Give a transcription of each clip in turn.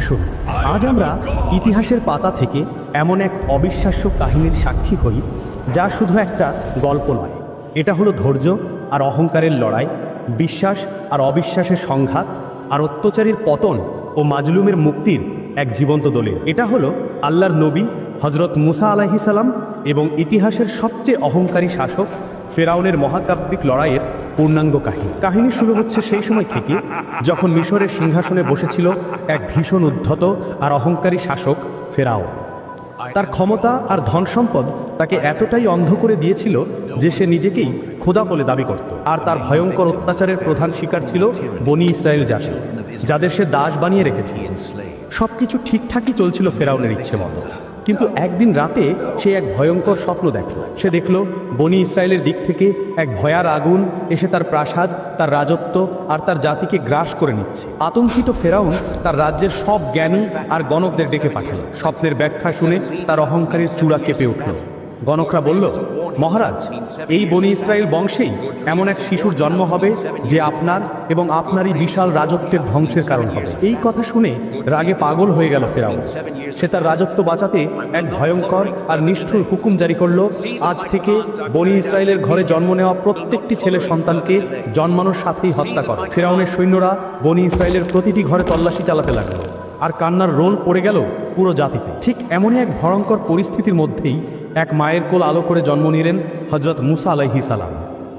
আসুন, আজ আমরা ইতিহাসের পাতা থেকে এমন এক অবিশ্বাস্য কাহিনীর সাক্ষী হই, যা শুধু একটা গল্প নয়। এটা হলো ধৈর্য আর অহংকারের লড়াই, বিশ্বাস আর অবিশ্বাসের সংঘাত, আর অত্যাচারীর পতন ও মাজলুমের মুক্তির এক জীবন্ত দলিল। এটা হলো আল্লাহর নবী হজরত মুসা আলাহি সালাম এবং ইতিহাসের সবচেয়ে অহংকারী শাসক ফেরাউনের মহাকাব্যিক লড়াইয়ের পূর্ণাঙ্গ কাহিনী। কাহিনী শুরু হচ্ছে সেই সময় থেকে যখন মিশরের সিংহাসনে বসেছিল এক ভীষণ উদ্ধত আর অহংকারী শাসক ফেরাও। তার ক্ষমতা আর ধন সম্পদ তাকে এতটাই অন্ধ করে দিয়েছিল যে সে নিজেকেই খোদা বলে দাবি করত। আর তার ভয়ঙ্কর অত্যাচারের প্রধান শিকার ছিল বনি ইসরায়েল জাতি, যাদের সে দাস বানিয়ে রেখেছিল। সবকিছু ঠিকঠাকই চলছিল ফেরাউনের ইচ্ছে মতো কিন্তু একদিন রাতে সে এক ভয়ঙ্কর স্বপ্ন দেখল। সে দেখল, বনি ইসরায়েলের দিক থেকে এক ভয়ার আগুন এসে তার প্রাসাদ, তার রাজত্ব আর তার জাতিকে গ্রাস করে নিচ্ছে। আতঙ্কিত ফেরাউন তার রাজ্যের সব জ্ঞানী আর গণকদের ডেকে পাঠাল। স্বপ্নের ব্যাখ্যা শুনে তার অহংকারের চূড়া কেঁপে উঠল। গণকরা বলল, মহারাজ, এই বনি ইসরায়েল বংশেই এমন এক শিশুর জন্ম হবে যে আপনার এবং আপনারই বিশাল রাজত্বের ধ্বংসের কারণ হবে। এই কথা শুনে রাগে পাগল হয়ে গেল ফেরাউন সে তার রাজত্ব বাঁচাতে এক ভয়ঙ্কর আর নিষ্ঠুর হুকুম জারি করল, আজ থেকে বনি ইসরায়েলের ঘরে জন্ম নেওয়া প্রত্যেকটি ছেলে সন্তানকে জন্মানোর সাথেই হত্যা করা। ফেরাউনের সৈন্যরা বনি ইসরায়েলের প্রতিটি ঘরে তল্লাশি চালাতে লাগল। আর কান্নার রোল পড়ে গেল পুরো জাতিতে। ঠিক এমনই এক ভয়ঙ্কর পরিস্থিতির মধ্যেই এক মায়ের কোল আলো করে জন্ম নিলেন হজরত মুসা আলাইহি সালাম।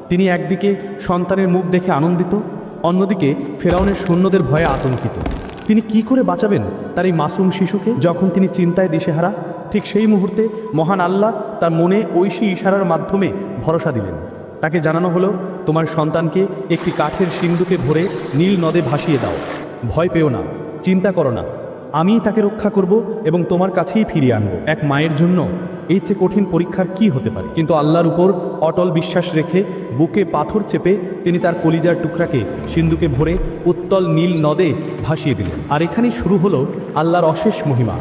তিনি একদিকে সন্তানের মুখ দেখে আনন্দিত, অন্যদিকে ফেরাউনের সৈন্যদের ভয়ে আতঙ্কিত। তিনি কি করে বাঁচাবেন তার এই মাসুম শিশুকে যখন তিনি চিন্তায় দিশেহারা? ঠিক সেই মুহূর্তে মহান আল্লাহ তার মনে ঐশী ইশারার মাধ্যমে ভরসা দিলেন। তাকে জানানো হলো, তোমার সন্তানকে একটি কাঠের সিন্ধুকে ভরে নীল নদে ভাসিয়ে দাও। ভয় পেও না। চিন্তা করো না। আমিই তাকে রক্ষা করব এবং তোমার কাছেই ফিরিয়ে আনব। এক মায়ের জন্য এই চেয়ে কঠিন পরীক্ষার কি হতে পারে? কিন্তু আল্লাহর উপর অটল বিশ্বাস রেখে বুকে পাথর চেপে তিনি তার কলিজার টুকরাকে সিন্ধুকে ভরে উত্তল নীল নদে ভাসিয়ে দিলেন। আর এখানেই শুরু হলো আল্লাহর অশেষ মহিমা।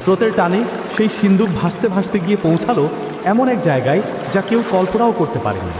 স্রোতের টানে সেই সিন্ধুক ভাসতে ভাসতে গিয়ে পৌঁছালো এমন এক জায়গায় যা কেউ কল্পনাও করতে পারেনি।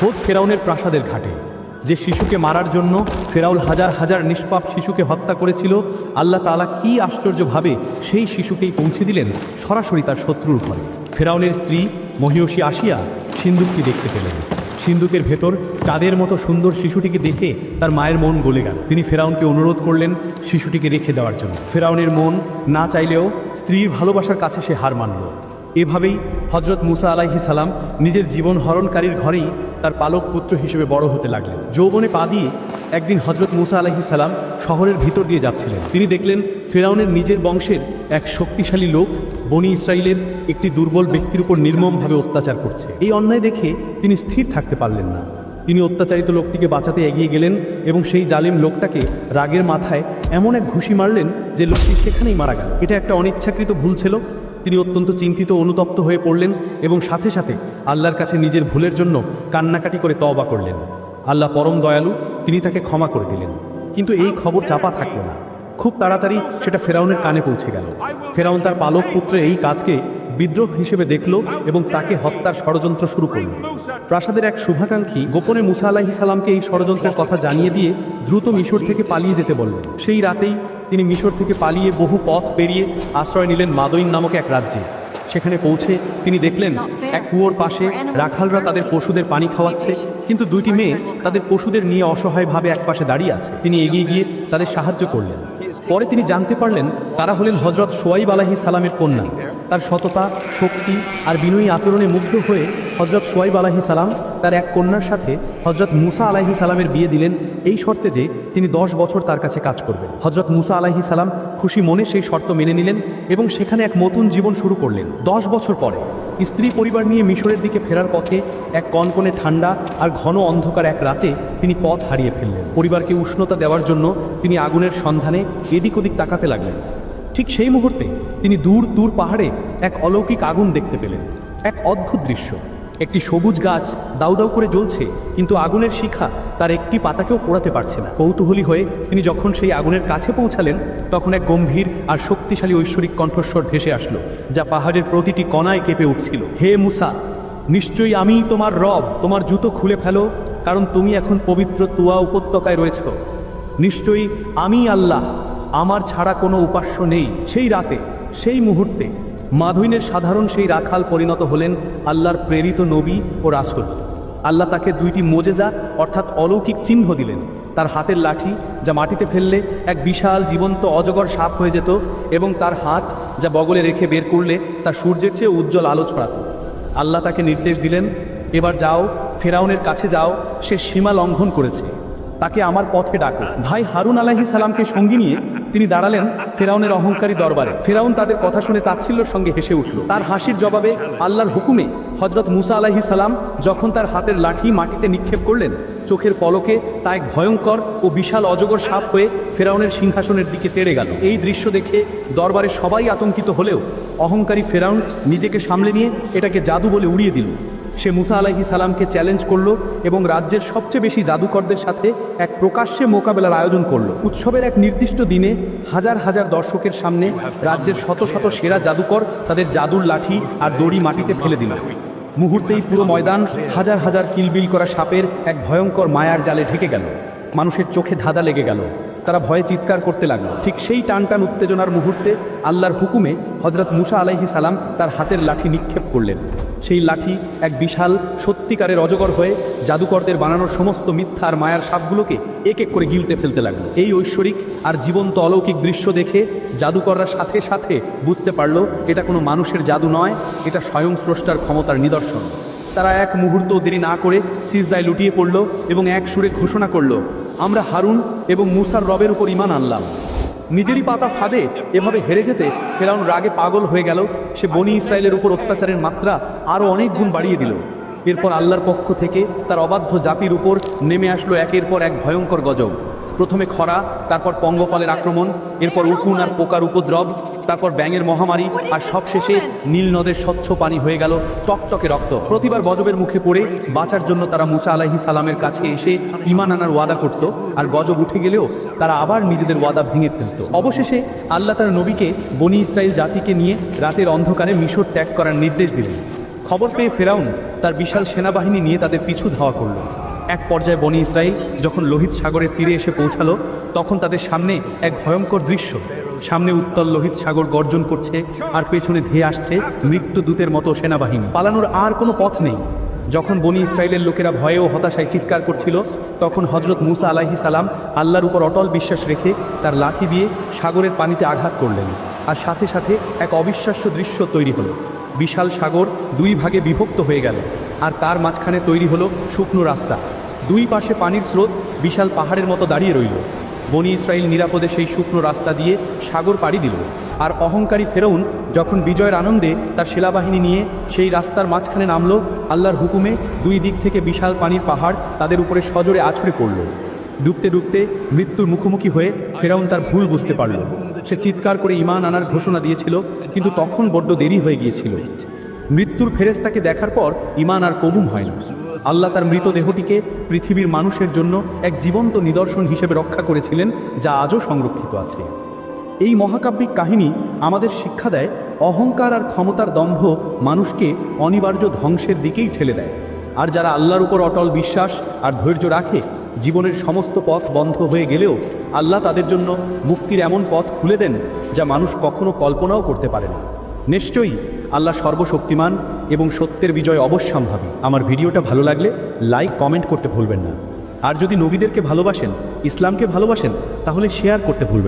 খোদ ফেরাউনের প্রাসাদের ঘাটে। যে শিশুকে মারার জন্য ফেরাউল হাজার হাজার নিষ্পাপ শিশুকে হত্যা করেছিল, আল্লাহ তাআলা কি আশ্চর্যভাবে সেই শিশুকেই পৌঁছে দিলেন সরাসরি তার শত্রুর ঘরে। ফেরাউনের স্ত্রী মহিষী আসিয়া সিন্দুকটি দেখতে পেলেন। সিন্দুকের ভেতর চাঁদের মতো সুন্দর শিশুটিকে দেখে তার মায়ের মন গলে গেল। তিনি ফেরাউনকে অনুরোধ করলেন শিশুটিকে রেখে দেওয়ার জন্য। ফেরাউনের মন না চাইলেও স্ত্রীর ভালোবাসার কাছে সে হার মানল। এভাবেই হজরত মুসা আলাইহি সালাম নিজের জীবন হরণকারীর ঘরেই তার পালক পুত্র হিসেবে বড় হতে লাগলেন। যৌবনে পা দিয়ে একদিন হজরত মুসা আলাইহি সালাম শহরের ভিতর দিয়ে যাচ্ছিলেন। তিনি দেখলেন ফেরাউনের নিজের বংশের এক শক্তিশালী লোক বনি ইসরায়েলের একটি দুর্বল ব্যক্তির উপর নির্মমভাবে অত্যাচার করছে। এই অন্যায় দেখে তিনি স্থির থাকতে পারলেন না। তিনি অত্যাচারিত লোকটিকে বাঁচাতে এগিয়ে গেলেন এবং সেই জালিম লোকটাকে রাগের মাথায় এমন এক ঘুষি মারলেন যে লোকটি সেখানেই মারা গেল। এটা একটা অনিচ্ছাকৃত ভুল ছিল তিনি অত্যন্ত চিন্তিত অনুতপ্ত হয়ে পড়লেন এবং সাথে সাথে আল্লাহর কাছে নিজের ভুলের জন্য কান্নাকাটি করে তওবা করলেন। আল্লাহ পরম দয়ালু, তিনি তাকে ক্ষমা করে দিলেন। কিন্তু এই খবর চাপা থাকল না। খুব তাড়াতাড়ি সেটা ফেরাউনের কানে পৌঁছে গেল। ফেরাউন তার পালক পুত্রের এই কাজকে বিদ্রোহ হিসেবে দেখল এবং তাকে হত্যার ষড়যন্ত্র শুরু করল। প্রাসাদের এক শুভাকাঙ্ক্ষী গোপনে মুসা আলাহি সালামকে এই ষড়যন্ত্রের কথা জানিয়ে দিয়ে দ্রুত মিশর থেকে পালিয়ে যেতে বললেন। সেই রাতেই তিনি মিশর থেকে পালিয়ে বহু পথ পেরিয়ে আশ্রয় নিলেন মাদৈন নামক এক রাজ্যে। সেখানে পৌঁছে তিনি দেখলেন এক কুয়োর পাশে রাখালরা তাদের পশুদের পানি খাওয়াচ্ছে কিন্তু দুইটি মেয়ে তাদের পশুদের নিয়ে অসহায়ভাবে একপাশে দাঁড়িয়ে আছে। তিনি এগিয়ে গিয়ে তাদের সাহায্য করলেন। পরে তিনি জানতে পারলেন তারা হলেন হজরত সোয়াইব আলাহি সালামের কন্যা। তার সততা, শক্তি আর বিনয়ী আচরণে মুগ্ধ হয়ে হজরত সোয়াইব আলাহি সালাম তার এক কন্যার সাথে হজরত মুসা আলাহি সালামের বিয়ে দিলেন এই শর্তে যে তিনি দশ বছর তার কাছে কাজ করবেন। হজরত মুসা আলাহি সালাম খুশি মনে সেই শর্ত মেনে নিলেন এবং সেখানে এক নতুন জীবন শুরু করলেন। দশ বছর পরে স্ত্রী পরিবার নিয়ে মিশরের দিকে ফেরার পথে এক কনকনে ঠান্ডা আর ঘন অন্ধকার এক রাতে তিনি পথ হারিয়ে ফেললেন। পরিবারকে উষ্ণতা দেওয়ার জন্য তিনি আগুনের সন্ধানে এদিক ওদিক তাকাতে লাগলেন। ঠিক সেই মুহূর্তে তিনি দূর দূর পাহাড়ে এক অলৌকিক আগুন দেখতে পেলেন। এক অদ্ভুত দৃশ্য। একটি সবুজ গাছ দাউ দাউ করে জ্বলছে, কিন্তু আগুনের শিখা তার একটি পাতাকেও পোড়াতে পারছে না। কৌতূহলী হয়ে তিনি যখন সেই আগুনের কাছে পৌঁছালেন, তখন এক গম্ভীর আর শক্তিশালী ঐশ্বরিক কণ্ঠস্বর ভেসে আসলো, যা পাহাড়ের প্রতিটি কণায় কেঁপে উঠছিল। হে মুসা, নিশ্চয়ই আমিই তোমার রব, তোমার জুতো খুলে ফেলো, কারণ তুমি এখন পবিত্র তুয়া উপত্যকায় রয়েছ। নিশ্চয়ই আমি আল্লাহ আমার ছাড়া কোনো উপাস্য নেই। সেই রাতে, সেই মুহূর্তে, মাধুইনের সাধারণ সেই রাখাল পরিণত হলেন আল্লাহর প্রেরিত নবী ও রাসুল। আল্লাহ তাকে দুইটি মোজেজা, অর্থাৎ অলৌকিক চিহ্ন দিলেন। তার হাতের লাঠি, যা মাটিতে ফেললে এক বিশাল জীবন্ত অজগর সাপ হয়ে যেত এবং তার হাত, যা বগলে রেখে বের করলে তা সূর্যের চেয়ে উজ্জ্বল আলো ছড়াত। আল্লাহ তাকে নির্দেশ দিলেন, এবার যাও, ফেরাউনের কাছে যাও, সে সীমা লঙ্ঘন করেছে। তাকে আমার পথে ডাকো। ভাই হারুন আলাহি সালামকে সঙ্গী নিয়ে তিনি দাঁড়ালেন ফেরাউনের অহংকারী দরবারে। ফেরাউন তাদের কথা শুনে তাচ্ছিল্যর সঙ্গে হেসে উঠল। তার হাসির জবাবে আল্লাহর হুকুমে হজরত মুসা আলাহি সালাম যখন তার হাতের লাঠি মাটিতে নিক্ষেপ করলেন, চোখের পলকে তা এক ভয়ঙ্কর ও বিশাল অজগর সাপ হয়ে ফেরাউনের সিংহাসনের দিকে তেড়ে গেল। এই দৃশ্য দেখে দরবারে সবাই আতঙ্কিত হলেও অহংকারী ফেরাউন নিজেকে সামলে নিয়ে এটাকে জাদু বলে উড়িয়ে দিল। সে মুসা আলাহি সালামকে চ্যালেঞ্জ করল এবং রাজ্যের সবচেয়ে বেশি জাদুকরদের সাথে এক প্রকাশ্যে মোকাবেলার আয়োজন করল। উৎসবের এক নির্দিষ্ট দিনে হাজার হাজার দর্শকের সামনে রাজ্যের শত শত সেরা জাদুকর তাদের জাদুর লাঠি আর দড়ি মাটিতে ফেলে দিল। মুহূর্তেই পুরো ময়দান হাজার হাজার কিলবিল করা সাপের এক ভয়ঙ্কর মায়ার জালে ঢেকে গেল। মানুষের চোখে ধাঁধা লেগে গেল। তারা ভয়ে চিৎকার করতে লাগল। ঠিক সেই টান টান উত্তেজনার মুহূর্তে আল্লাহর হুকুমে হজরত মুসা আলাইহি সালাম তার হাতের লাঠি নিক্ষেপ করলেন। সেই লাঠি এক বিশাল, সত্যিকারের অজগর হয়ে জাদুকরদের বানানোর সমস্ত মিথ্যা আর মায়ার সাপগুলোকে এক এক করে গিলতে ফেলতে লাগল। এই ঐশ্বরিক আর জীবন্ত অলৌকিক দৃশ্য দেখে জাদুকররা সাথে সাথে বুঝতে পারল, এটা কোনো মানুষের জাদু নয়, এটা স্বয়ং স্রষ্টার ক্ষমতার নিদর্শন। তারা এক মুহূর্ত দেরি না করে সিজদায় লুটিয়ে পড়ল এবং এক সুরে ঘোষণা করল আমরা হারুন এবং মুসার রবের উপর ইমান আনলাম। নিজেরই পাতা ফাঁদে, এভাবে হেরে যেতে ফেরাউন রাগে পাগল হয়ে গেল। সে বনি ইসরায়েলের উপর অত্যাচারের মাত্রা আরও অনেক গুণ বাড়িয়ে দিল। এরপর আল্লাহর পক্ষ থেকে তার অবাধ্য জাতির উপর নেমে আসলো একের পর এক ভয়ঙ্কর গজব। প্রথমে খরা তারপর পঙ্গপালের আক্রমণ এরপর উকুন আর পোকার উপদ্রব তারপর ব্যাঙের মহামারী আর সবশেষে নীল নদের স্বচ্ছ পানি হয়ে গেল টকটকে রক্ত। প্রতিবার গজবের মুখে পড়ে বাঁচার জন্য তারা মুসা আলাহি সালামের কাছে এসে ইমান আনার ওয়াদা করত আর গজব উঠে গেলেও তারা আবার নিজেদের ওয়াদা ভেঙে ফেলত। অবশেষে আল্লাহ তার নবীকে বনি ইসরায়েল জাতিকে নিয়ে রাতের অন্ধকারে মিশর ত্যাগ করার নির্দেশ দিলেন। খবর পেয়ে ফেরাউন তার বিশাল সেনাবাহিনী নিয়ে তাদের পিছু ধাওয়া করল। এক পর্যায়ে বনি ইসরায়েল যখন লোহিত সাগরের তীরে এসে পৌঁছালো, তখন তাদের সামনে এক ভয়ঙ্কর দৃশ্য। সামনে উত্তল লোহিত সাগর গর্জন করছে আর পেছনে ধেয়ে আসছে মৃত্যুদূতের মতো সেনাবাহিনী। পালানোর আর কোনো পথ নেই। যখন বনি ইসরায়েলের লোকেরা ভয়ে ও হতাশায় চিৎকার করছিল, তখন হজরত মুসা আলাহি সালাম আল্লাহর উপর অটল বিশ্বাস রেখে তার লাঠি দিয়ে সাগরের পানিতে আঘাত করলেন আর সাথে সাথে এক অবিশ্বাস্য দৃশ্য তৈরি হলো। বিশাল সাগর দুই ভাগে বিভক্ত হয়ে গেল। আর তার মাঝখানে তৈরি হলো শুকনো রাস্তা। দুই পাশে পানির স্রোত বিশাল পাহাড়ের মতো দাঁড়িয়ে রইল। বনি ইসরায়েল নিরাপদে সেই শুকনো রাস্তা দিয়ে সাগর পাড়ি দিল। আর অহংকারী ফেরৌন যখন বিজয়ের আনন্দে তার সেনাবাহিনী নিয়ে সেই রাস্তার মাঝখানে নামলো, আল্লাহর হুকুমে দুই দিক থেকে বিশাল পানির পাহাড় তাদের উপরে সজোরে আছড়ে পড়ল। ডুবতে ডুবতে মৃত্যুর মুখোমুখি হয়ে ফেরাউন তার ভুল বুঝতে পারল। সে চিৎকার করে ইমান আনার ঘোষণা দিয়েছিল, কিন্তু তখন বড্ড দেরি হয়ে গিয়েছিল। মৃত্যুর ফেরেস্তাকে দেখার পর ইমান আর কবুম হয় না। আল্লাহ তার মৃতদেহটিকে পৃথিবীর মানুষের জন্য এক জীবন্ত নিদর্শন হিসেবে রক্ষা করেছিলেন, যা আজও সংরক্ষিত আছে। এই মহাকাব্যিক কাহিনী আমাদের শিক্ষা দেয়, অহংকার আর ক্ষমতার দম্ভ মানুষকে অনিবার্য ধ্বংসের দিকেই ঠেলে দেয়। আর যারা আল্লাহর উপর অটল বিশ্বাস আর ধৈর্য রাখে, জীবনের সমস্ত পথ বন্ধ হয়ে গেলেও আল্লাহ তাদের জন্য মুক্তির এমন পথ খুলে দেন, যা মানুষ কখনো কল্পনাও করতে পারে না। নিশ্চয়ই আল্লাহ সর্বশক্তিমান এবং সত্যের বিজয় অবশ্যম্ভাবী আমার ভিডিওটা ভালো লাগলে লাইক, কমেন্ট করতে ভুলবেন না আর যদি নবীদেরকে ভালোবাসেন, ইসলামকে ভালোবাসেন, তাহলে শেয়ার করতে ভুলবেন।